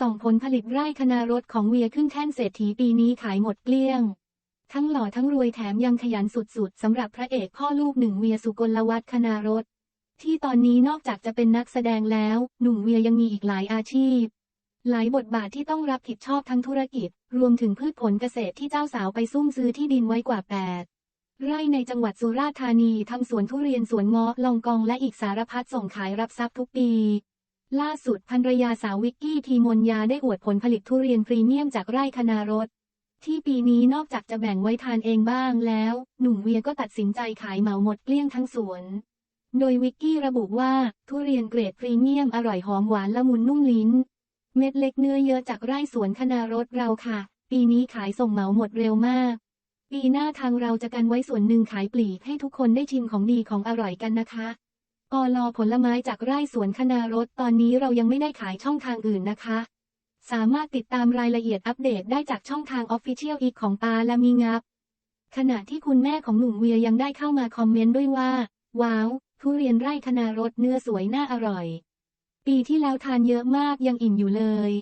ส่องผลผลิตไร่คณารถของเวียขึ้นแท่นเศรษฐีปีนี้ขายหมดเกลี้ยง ทั้งหล่อทั้งรวยแถมยังขยันสุดๆสำหรับพระเอกพ่อลูกหนึ่งเวียสุกลวัฒน์คณารถ ที่ตอนนี้นอกจากจะเป็นนักแสดงแล้ว หนุ่มเวียยังมีอีกหลายอาชีพ หลายบทบาทที่ต้องรับผิดชอบทั้งธุรกิจ รวมถึงพืชผลเกษตรที่เจ้าสาวไปซุ่มซื้อที่ดินไว้กว่า8ไร่ในจังหวัดสุราษฎร์ธานีทำสวนทุเรียนสวนเงาะลองกองและอีกสารพัดส่งขายรับทรัพย์ทุกปี ล่าสุดภรรยาสาววิกกี้ทีมนยาได้อวดผลผลิตทุเรียนพรีเมียมจากไร่คณารถที่ปีนี้นอกจากจะแบ่งไว้ทานเองบ้างแล้ว หนุ่มเวียก็ตัดสินใจขายเหมาหมดเกลี้ยงทั้งสวน โดยวิกกี้ระบุว่าทุเรียนเกรดพรีเมียมอร่อยหอมหวานละมุนนุ่มลิ้น เม็ดเล็กเนื้อเยอะจากไร่สวนคณารถเราค่ะ ปีนี้ขายส่งเหมาหมดเร็วมาก ปีหน้าทางเราจะกันไว้ส่วนหนึ่งขายปลีกให้ทุกคนได้ชิมของดีของอร่อยกันนะคะ ปอลอผลไม้จากไร่สวนคณารถตอนนี้เรายังไม่ได้ขายช่องทางอื่นนะคะ สามารถติดตามรายละเอียดอัปเดตได้จากช่องทาง Official อีกของปาและมีงับ ขณะที่คุณแม่ของหนุ่มเวียยังได้เข้ามาคอมเมนต์ด้วยว่า ว้าว ทุเรียนไร่คณารถเนื้อสวยน่าอร่อย ปีที่แล้วทานเยอะมากยังอิ่มอยู่เลย